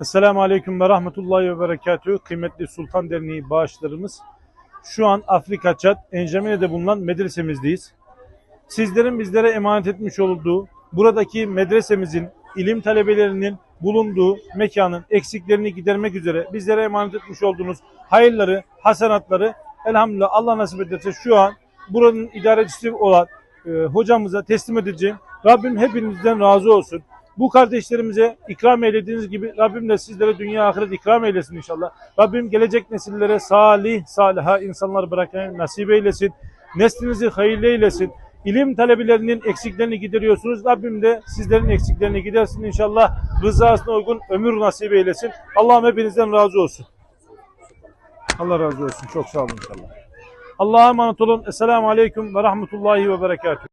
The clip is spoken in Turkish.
Esselamu Aleyküm ve Rahmetullahi ve Berekatühü. Kıymetli Sultan Derneği bağışlarımız. Şu an Afrika Çat, Enjamine'de bulunan medresemizdeyiz. Sizlerin bizlere emanet etmiş olduğu, buradaki medresemizin, ilim talebelerinin bulunduğu mekanın eksiklerini gidermek üzere bizlere emanet etmiş olduğunuz hayırları, hasenatları elhamdülillah Allah nasip ederse şu an buranın idarecisi olan e, hocamıza teslim edeceğim. Rabbim hepinizden razı olsun. Bu kardeşlerimize ikram eylediğiniz gibi Rabbim de sizlere dünya ahiret ikram eylesin inşallah. Rabbim gelecek nesillere salih, saliha insanlar bırakmayı nasip eylesin. Neslinizi hayırlı eylesin. İlim talebelerinin eksiklerini gideriyorsunuz. Rabbim de sizlerin eksiklerini gidersin inşallah. Rızasına uygun ömür nasip eylesin. Allah'ım hepinizden razı olsun. Allah razı olsun. Çok sağ olun inşallah. Allah'a emanet olun. Esselamu Aleyküm ve Rahmetullahi ve Berekatuhu.